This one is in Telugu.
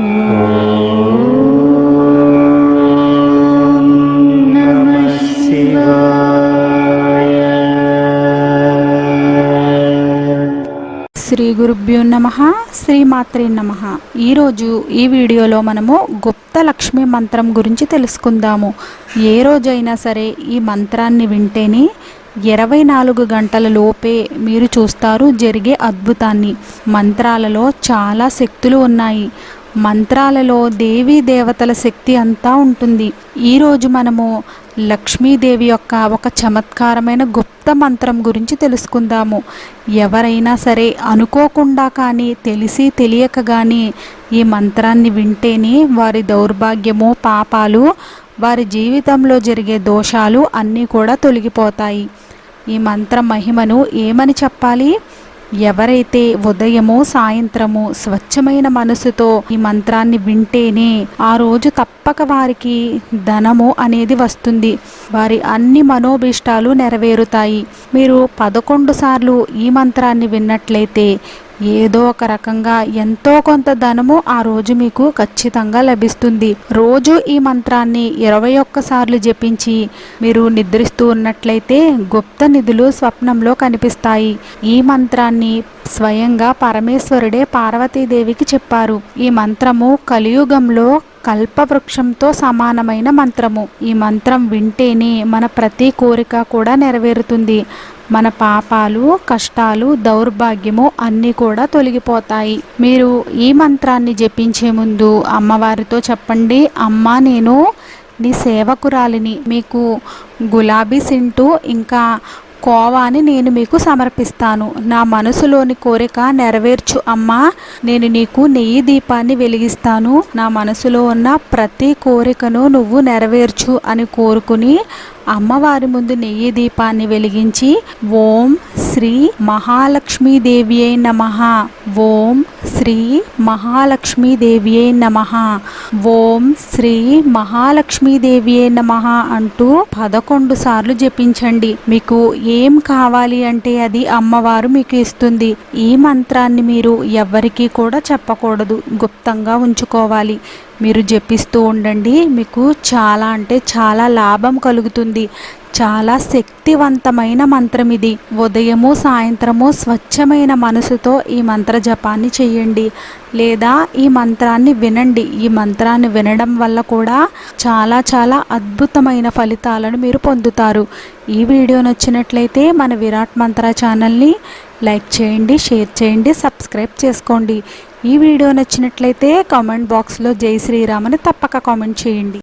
శ్రీ గురుభ్యో నమ శ్రీమాత్రే నమ. ఈరోజు ఈ వీడియోలో మనము గుప్త లక్ష్మీ మంత్రం గురించి తెలుసుకుందాము. ఏ రోజైనా సరే ఈ మంత్రాన్ని వింటేనే ఇరవై నాలుగు గంటల లోపే మీరు చూస్తారు జరిగే అద్భుతాన్ని. మంత్రాలలో చాలా శక్తులు ఉన్నాయి. మంత్రాలలో దేవీ దేవతల శక్తి అంతా ఉంటుంది. ఈరోజు మనము లక్ష్మీదేవి యొక్క ఒక చమత్కారమైన గుప్త మంత్రం గురించి తెలుసుకుందాము. ఎవరైనా సరే అనుకోకుండా కానీ తెలిసి తెలియక కానీ ఈ మంత్రాన్ని వింటేనే వారి దౌర్భాగ్యము పాపాలు వారి జీవితంలో జరిగే దోషాలు అన్నీ కూడా తొలగిపోతాయి. ఈ మంత్ర మహిమను ఏమని చెప్పాలి? ఎవరైతే ఉదయము సాయంత్రము స్వచ్ఛమైన మనసుతో ఈ మంత్రాన్ని వింటేనే ఆ రోజు తప్పక వారికి ధనము అనేది వస్తుంది. వారి అన్ని మనోభీష్టాలు నెరవేరుతాయి. మీరు పదకొండు సార్లు ఈ మంత్రాన్ని విన్నట్లయితే ఏదో ఒక రకంగా ఎంతో కొంత ధనము ఆ రోజు మీకు ఖచ్చితంగా లభిస్తుంది. రోజు ఈ మంత్రాన్ని ఇరవై ఒక్కసార్లు జపించి మీరు నిద్రిస్తూ ఉన్నట్లయితే గుప్త నిధులు స్వప్నంలో కనిపిస్తాయి. ఈ మంత్రాన్ని స్వయంగా పరమేశ్వరుడే పార్వతీదేవికి చెప్పారు. ఈ మంత్రము కలియుగంలో కల్పవృక్షంతో సమానమైన మంత్రము. ఈ మంత్రం వింటేనే మన ప్రతి కోరిక కూడా నెరవేరుతుంది. మన పాపాలు కష్టాలు దౌర్భాగ్యము అన్నీ కూడా తొలగిపోతాయి. మీరు ఈ మంత్రాన్ని జపించే ముందు అమ్మవారితో చెప్పండి అమ్మ నేను నీ సేవకురాలిని. మీకు గులాబీ సింటు ఇంకా కోవాని నేను మీకు సమర్పిస్తాను. నా మనసులోని కోరిక నెరవేర్చు అమ్మా. నేను నీకు నెయ్యి దీపాన్ని వెలిగిస్తాను. నా మనసులో ఉన్న ప్రతి కోరికను నువ్వు నెరవేర్చు అని కోరుకుని అమ్మవారి ముందు నెయ్యి దీపాన్ని వెలిగించి ఓం శ్రీ మహాలక్ష్మీదేవి అయి నమ. ఓం శ్రీ మహాలక్ష్మీదేవి అయి నమ. ఓం శ్రీ మహాలక్ష్మీదేవి అయి నమ అంటూ పదకొండు సార్లు జపించండి. మీకు ఏం కావాలి అంటే అది అమ్మవారు మీకు ఇస్తుంది. ఈ మంత్రాన్ని మీరు ఎవ్వరికీ కూడా చెప్పకూడదు. గుప్తంగా ఉంచుకోవాలి. మీరు జపిస్తూ ఉండండి. మీకు చాలా అంటే చాలా లాభం కలుగుతుంది. చాలా శక్తివంతమైన మంత్రం ఇది. ఉదయము సాయంత్రము స్వచ్ఛమైన మనసుతో ఈ మంత్ర జపాన్ని చేయండి. లేదా ఈ మంత్రాన్ని వినండి. ఈ మంత్రాన్ని వినడం వల్ల కూడా చాలా చాలా అద్భుతమైన ఫలితాలను మీరు పొందుతారు. ఈ వీడియో నచ్చినట్లయితే మన విరాట్ మంత్ర ఛానల్ని లైక్ చేయండి షేర్ చేయండి సబ్స్క్రైబ్ చేసుకోండి. ఈ వీడియో నచ్చినట్లయితే కామెంట్ బాక్స్లో జై శ్రీరామ్ అని తప్పక కామెంట్ చేయండి.